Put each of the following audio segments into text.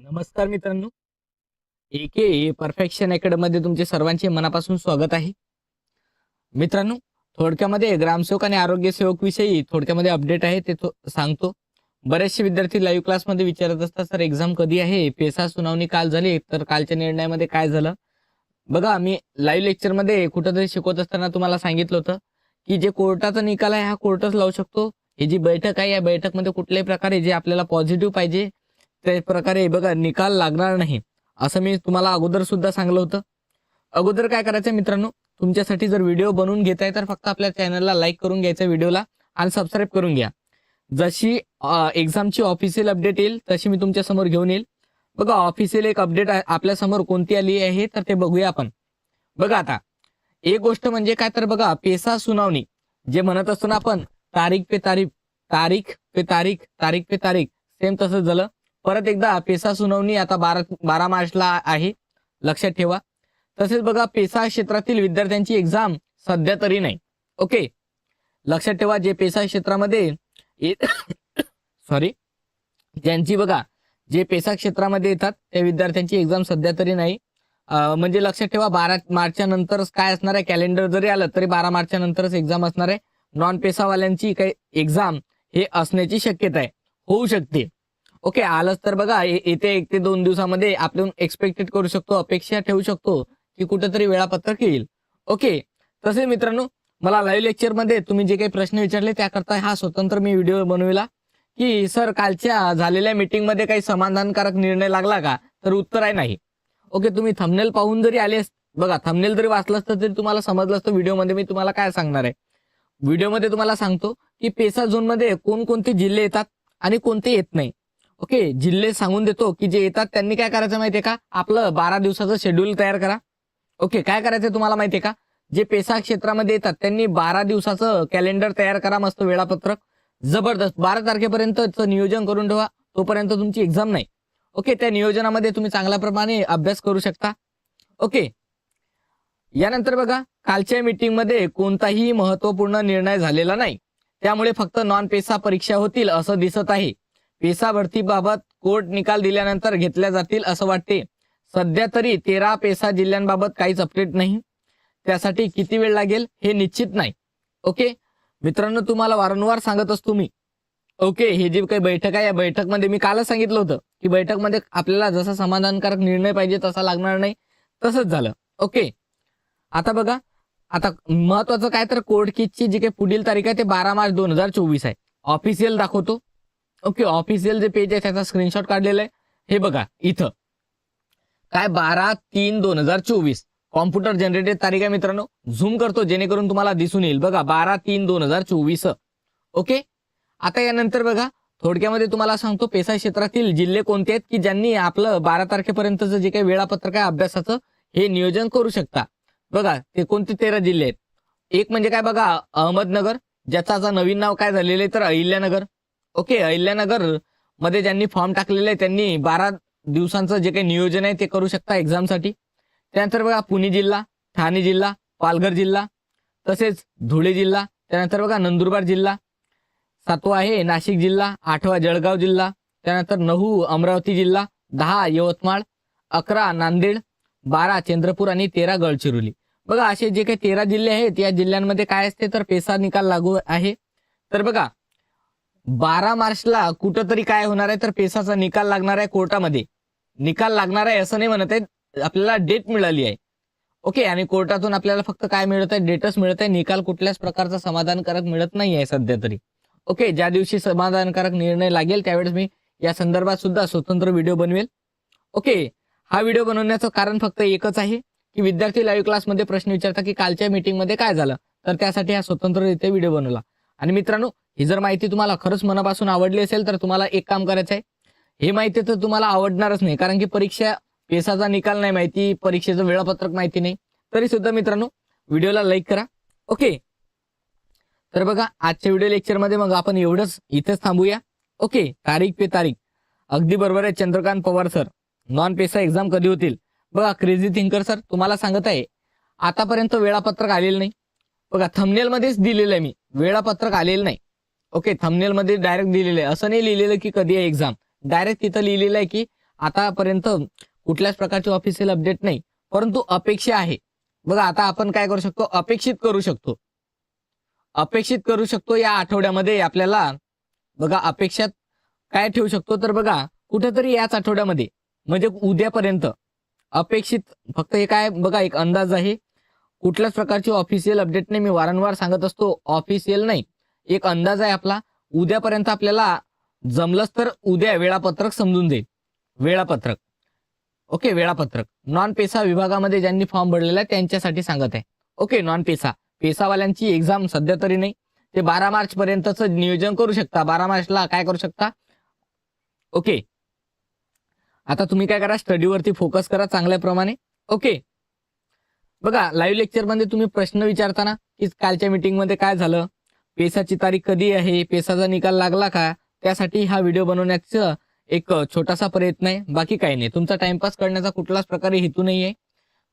नमस्कार मित्रांनो. एके परफेक्शन अकॅडमीमध्ये तुमचे सर्वांचे मनापासून स्वागत आहे. मित्रांनो थोडक्यामध्ये ग्रामसेवक आणि आरोग्य सेवक विषयी थोडक्यामध्ये अपडेट आहे ते सांगतो. बरेचसे विद्यार्थी लाईव्ह क्लासमध्ये विचारत असतात सर एक्झाम कधी आहे? पेसा सुनावणी काल झाली तर कालच्या निर्णयामध्ये काय झालं? बघा मी लाईव्ह लेक्चरमध्ये कुठंतरी शिकवत असताना तुम्हाला सांगितलं होतं की जे कोर्टाचा निकाल आहे हा कोर्टच लावू शकतो. ही जी बैठक आहे या बैठकमध्ये कुठल्याही प्रकारे जे आपल्याला पॉझिटिव्ह पाहिजे त्या प्रकारे बघा निकाल लागणार नाही. असं मी तुम्हाला अगोदर सुद्धा सांगलं होतं. अगोदर काय करायचं मित्रांनो? तुमच्यासाठी जर व्हिडिओ बनवून घेताय तर फक्त आपल्या चॅनलला लाईक करून घ्यायचा व्हिडिओला आणि सबस्क्राईब करून घ्या. जशी एक्झामची ऑफिशियल अपडेट येईल तशी मी तुमच्यासमोर घेऊन येईल. बघा ऑफिशियल एक अपडेट आपल्यासमोर कोणती आली आहे तर ते बघूया आपण. बघा आता एक गोष्ट म्हणजे काय तर बघा पेसा सुनावणी. जे म्हणत असतो ना आपण तारीख पे तारीख तारीख पे तारीख तारीख पे तारीख सेम तसंच झालं. परत एकदा पेसा सुनावणी आता बारा बारा मार्चला आहे. लक्षात ठेवा. तसेच बघा पेसा क्षेत्रातील विद्यार्थ्यांची एक्झाम सध्या तरी नाही. ओके लक्षात ठेवा जे पेसा क्षेत्रामध्ये सॉरी ज्यांची बघा जे पेसा क्षेत्रामध्ये येतात त्या विद्यार्थ्यांची एक्झाम सध्या तरी नाही. म्हणजे लक्षात ठेवा बारा मार्चच्या नंतरच काय असणार आहे? कॅलेंडर जरी आलं तरी बारा मार्चच्या नंतरच एक्झाम असणार आहे. नॉन पेसावाल्यांची काही एक्झाम हे असण्याची शक्यता आहे. होऊ शकते. ओके आलंच तर बघा ये- येत्या एक ते दोन दिवसामध्ये आपण एक्सपेक्टेड करू शकतो अपेक्षा ठेवू शकतो की कुठेतरी वेळापत्रक येईल. ओके तसेच मित्रांनो मला लाईव्ह लेक्चरमध्ये तुम्ही जे काही प्रश्न विचारले त्याकरता हा स्वतंत्र मी व्हिडिओ बनविला की सर कालच्या झालेल्या मीटिंगमध्ये काही समाधानकारक निर्णय लागला का? तर उत्तर आहे नाही. ओके तुम्ही थंबनेल पाहून जरी आले बघा थंबनेल जरी वाचलं असतं तरी तुम्हाला समजलं असतं व्हिडिओमध्ये मी तुम्हाला काय सांगणार आहे. व्हिडिओमध्ये तुम्हाला सांगतो की पेसा झोनमध्ये कोणकोणते जिल्हे येतात आणि कोणते येत नाही. ओके जिल्हे सांगून देतो की जे येतात त्यांनी काय करायचं माहितीये का? आपलं बारा दिवसाचं शेड्यूल तयार करा. ओके काय करायचं तुम्हाला माहितीये का? जे पेसा क्षेत्रामध्ये येतात त्यांनी बारा दिवसाचं कॅलेंडर तयार करा मस्त वेळापत्रक. जबरदस्त बारा तारखेपर्यंतचं नियोजन करून ठेवा तोपर्यंत तुमची एक्झाम नाही. ओके त्या नियोजनामध्ये तुम्ही चांगल्या प्रमाणे अभ्यास करू शकता. ओके यानंतर बघा कालच्या मीटिंगमध्ये कोणताही महत्त्वपूर्ण निर्णय झालेला नाही. त्यामुळे फक्त नॉन पेसा परीक्षा होतील असं दिसत आहे. पेसा भरतीबाबत कोर्ट निकाल दिल्यानंतर घेतल्या जातील असं वाटते. सध्या तरी तेरा पेसा जिल्ह्यांबाबत काहीच अपडेट नाही. त्यासाठी किती वेळ लागेल हे निश्चित नाही. ओके? मित्रांनो तुम्हाला वारंवार सांगत असतो मी ओके? हे जी काही बैठक आहे या बैठकमध्ये मी कालच सांगितलं होतं की बैठकमध्ये आपल्याला जसा समाधानकारक निर्णय पाहिजे तसा लागणार नाही तसंच झालं. ओके? आता बघा आता महत्वाचं काय तर कोर्ट किटची जी काही पुढील तारीख आहे ते बारा मार्च दोन हजार चोवीस आहे. ऑफिशियल दाखवतो. ओके ऑफिशियल जे पेज आहे त्याचा स्क्रीनशॉट काढलेला आहे. हे बघा इथं. काय बारा तीन दोन हजार चोवीस. कॉम्प्युटर जनरेटेड तारीख आहे मित्रांनो. झूम करतो जेणेकरून तुम्हाला दिसून येईल. बघा बारा तीन दोन हजार चोवीस. ओके? आता यानंतर बघा थोडक्यामध्ये तुम्हाला सांगतो पेसा क्षेत्रातील जिल्हे कोणते आहेत की ज्यांनी आपलं बारा तारखेपर्यंतचं जे काही वेळापत्रक आहे अभ्यासाचं हे नियोजन करू शकता. बघा ते कोणते तेरा जिल्हे आहेत? एक म्हणजे काय बघा अहमदनगर ज्याचं आता नवीन नाव काय झालेलं आहे तर अहिल्यानगर. ओके अहिल्यानगरमध्ये ज्यांनी फॉर्म टाकलेले आहे त्यांनी बारा दिवसांचं जे काही नियोजन आहे ते करू शकता एक्झामसाठी. त्यानंतर बघा पुणे जिल्हा ठाणे जिल्हा पालघर जिल्हा तसेच धुळे जिल्हा त्यानंतर बघा नंदुरबार जिल्हा सातवा आहे नाशिक जिल्हा आठवा जळगाव जिल्हा त्यानंतर नऊ अमरावती जिल्हा दहा यवतमाळ अकरा नांदेड बारा चंद्रपूर आणि तेरा गडचिरोली. बघा असे जे काही तेरा जिल्हे आहेत या जिल्ह्यांमध्ये काय असते तर पेसा निकाल लागू आहे. तर बघा बारा मार्चला कुठंतरी काय होणार आहे तर पेसाचा निकाल लागणार आहे कोर्टामध्ये. निकाल लागणार आहे असं नाही म्हणत आहे आपल्याला डेट मिळाली आहे. ओके आणि कोर्टातून आपल्याला फक्त काय मिळत आहे डेटच मिळत आहे निकाल कुठल्याच प्रकारचा समाधानकारक मिळत नाही आहे सध्या तरी. ओके ज्या दिवशी समाधानकारक निर्णय लागेल त्यावेळेस मी या संदर्भात सुद्धा स्वतंत्र व्हिडिओ बनवेल. ओके हा व्हिडिओ बनवण्याचं कारण फक्त एकच आहे की विद्यार्थी लाईव्ह क्लासमध्ये प्रश्न विचारतात की कालच्या मीटिंगमध्ये काय झालं? तर त्यासाठी हा स्वतंत्ररित्या व्हिडिओ बनवला. आणि मित्रांनो ही जर माहिती तुम्हाला खरंच मनापासून आवडली असेल तर तुम्हाला एक काम करायचं आहे हे माहिती तर तुम्हाला आवडणारच नाही कारण की परीक्षा पेसाचा निकाल नाही माहिती परीक्षेचं वेळापत्रक माहिती नाही. तरी सुद्धा मित्रांनो व्हिडिओला लाईक करा. ओके? तर बघा आजच्या व्हिडिओ लेक्चरमध्ये मग आपण एवढंच इथेच थांबूया. ओके? तारीख पे तारीख. अगदी बरोबर आहे Chandrakant Pawar sir. Non PESA exam कधी होतील? बघा क्रेझी थिंकर सर तुम्हाला सांगत आहे आतापर्यंत वेळापत्रक आलेलं नाही. बघा थमनेलमध्येच दिलेलं आहे मी. वेळापत्रक आलेलं नाही. ओके थंबनेल मध्ये डायरेक्ट दिलेलं आहे. असं नाही लिहिलेलं की कधी आहे एक्झाम डायरेक्ट तिथं लिहिलेलं आहे की आतापर्यंत कुठल्याच प्रकारची ऑफिशियल अपडेट नाही. परंतु अपेक्षा आहे. बघा आता आपण काय करू शकतो? अपेक्षित करू शकतो. अपेक्षित करू शकतो या आठवड्यामध्ये आपल्याला बघा अपेक्षात काय ठेवू शकतो? तर बघा कुठेतरी याच आठवड्यामध्ये म्हणजे उद्यापर्यंत अपेक्षित फक्त हे काय बघा एक अंदाज आहे. कुठल्याच प्रकारची ऑफिशियल अपडेट नाही. मी वारंवार सांगत असतो ऑफिशियल नाही. एक अंदाज आहे आपला. उद्यापर्यंत आपल्याला जमलंच तर उद्या वेळापत्रक समजून जाईल. वेळापत्रक. ओके वेळापत्रक. नॉन पेसा विभागामध्ये ज्यांनी फॉर्म भरलेला आहे त्यांच्यासाठी सांगत आहे. ओके नॉन पेसा पेसावाल्यांची एक्झाम सध्या तरी नाही. ते बारा मार्च पर्यंतच नियोजन करू शकता. बारा मार्चला काय करू शकता? ओके. आता तुम्ही काय करा स्टडीवरती फोकस करा चांगल्याप्रमाणे. ओके. बघा लाईव्ह लेक्चरमध्ये तुम्ही प्रश्न विचारताना की कालच्या मीटिंगमध्ये काय झालं? पेसाची तारीख कधी आहे पेसाचा निकाल लागला का? त्यासाठी हा व्हिडिओ बनवण्याचं एक छोटासा प्रयत्न आहे. बाकी काही नाही. तुमचा टाइमपास करण्याचा कुठलाच प्रकारे हेतू नाही आहे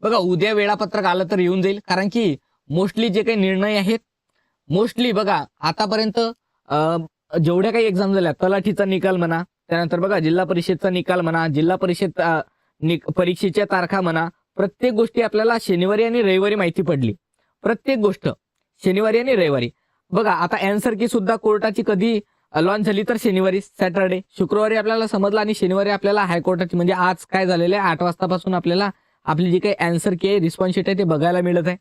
बघा उद्या वेळापत्रक आलं तर येऊन जाईल. कारण की मोस्टली जे काही निर्णय आहेत मोस्टली बघा आतापर्यंत जेवढ्या काही एक्झाम झाल्या तलाठीचा निकाल म्हणा त्यानंतर बघा जिल्हा परिषदचा निकाल म्हणा जिल्हा परिषद निक- परीक्षेच्या तारखा म्हणा प्रत्येक गोष्टी आपल्याला शनिवारी आणि रविवारी माहिती पडली. प्रत्येक गोष्ट शनिवारी आणि रविवारी. बघा आता अँसर की सुद्धा कोर्टाची कधी लॉन्च झाली तर शनिवारी सॅटरडे. शुक्रवारी आपल्याला समजलं आणि शनिवारी आपल्याला हायकोर्टाची म्हणजे आज काय झालेलं आहे आठ वाजतापासून आपल्याला आपली जी काही अँसर की आहे रिस्पॉन्स शीट आहे ते बघायला मिळत आहे.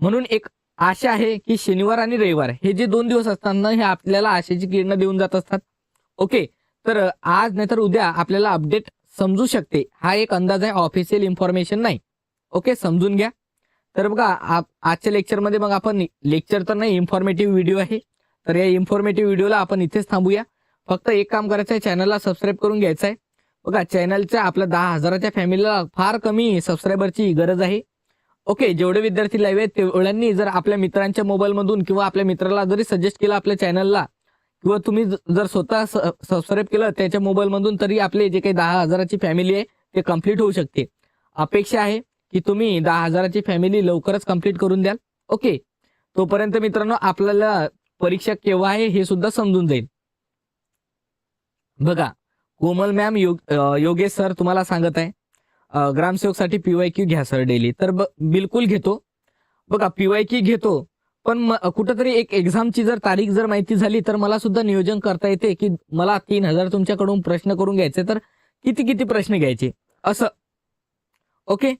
म्हणून एक आशा आहे की शनिवार आणि रविवार हे जे दोन दिवस असतात ना हे आपल्याला आशेची किरणं देऊन जात असतात. ओके तर आज नाहीतर उद्या आपल्याला अपडेट समजू शकते. हा एक अंदाज आहे ऑफिशियल इन्फॉर्मेशन नाही. ओके समजून घ्या. तर बघा आजच्या लेक्चरमध्ये मग आपण लेक्चर तर नाही इन्फॉर्मेटिव्ह व्हिडिओ आहे. तर या इन्फॉर्मेटिव्ह व्हिडिओला आपण इथेच थांबूया. फक्त एक काम करायचं आहे चॅनलला सबस्क्राईब करून घ्यायचं आहे बघा चॅनलच्या आपल्या दहा हजाराच्या फॅमिलीला फार कमी सबस्क्रायबरची गरज आहे. ओके जेवढे विद्यार्थी लाईव्ह आहेत तेवढ्यांनी जर आपल्या मित्रांच्या मोबाईलमधून किंवा आपल्या मित्राला जरी सजेस्ट केलं आपल्या चॅनलला किंवा तुम्ही ज- जर स्वतः सबस्क्राईब केलं त्याच्या मोबाईलमधून तरी आपले जे काही दहा हजाराची फॅमिली आहे ते कंप्लीट होऊ शकते. अपेक्षा आहे. की तुम्ही दहा हजाराची फॅमिली लवकरच कंप्लीट करून द्याल. ओके तोपर्यंत मित्रांनो आपल्याला परीक्षा केव्हा आहे हे सुद्धा समजून जाईल. बघा कोमल मॅम योग योगेश सर तुम्हाला सांगत आहे. ग्रामसेवकसाठी पीवाय क्यू घ्या सर डेली तर बिलकुल घेतो. बघा पीवाय क्यू घेतो. पण कुठंतरी एक एक्झामची जर तारीख जर माहिती झाली तर मला सुद्धा नियोजन करता येते की मला तीन हजार तुमच्याकडून प्रश्न करून घ्यायचे तर किती किती प्रश्न घ्यायचे? असं. ओके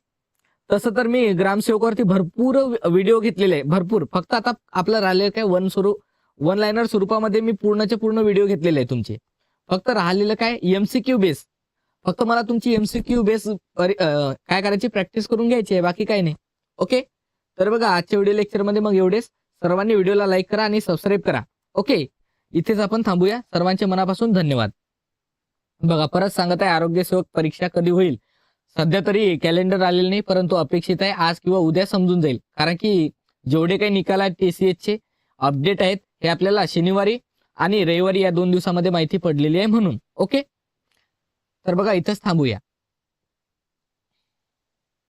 तसं तर मी ग्रामसेवकावरती भरपूर व्हिडिओ घेतलेले आहे भरपूर. फक्त आता आपलं राहिलेलं काय वन स्वरूप वन लाईनर स्वरूपामध्ये मी पूर्णचे पूर्ण व्हिडिओ घेतलेले आहे तुमचे. फक्त राहिलेलं काय एमसीक्यू बेस फक्त मला तुमची एमसीक्यू बेस काय करायची प्रॅक्टिस करून घ्यायची आहे बाकी काही नाही. ओके तर बघा आजच्या व्हिडिओ लेक्चरमध्ये मग एवढेच. सर्वांनी व्हिडिओला लाईक करा आणि सबस्क्राईब करा. ओके इथेच आपण थांबूया. सर्वांच्या मनापासून धन्यवाद. बघा परत सांगत आहे आरोग्य सेवक परीक्षा कधी होईल? सध्या तरी कॅलेंडर आलेलं नाही परंतु अपेक्षित आहे आज किंवा उद्या समजून जाईल. कारण की जेवढे काही निकाल आहेत TCH चे अपडेट आहेत हे आपल्याला शनिवारी आणि रविवारी या दोन दिवसामध्ये माहिती पडलेली आहे म्हणून. ओके तर बघा इथंच थांबूया.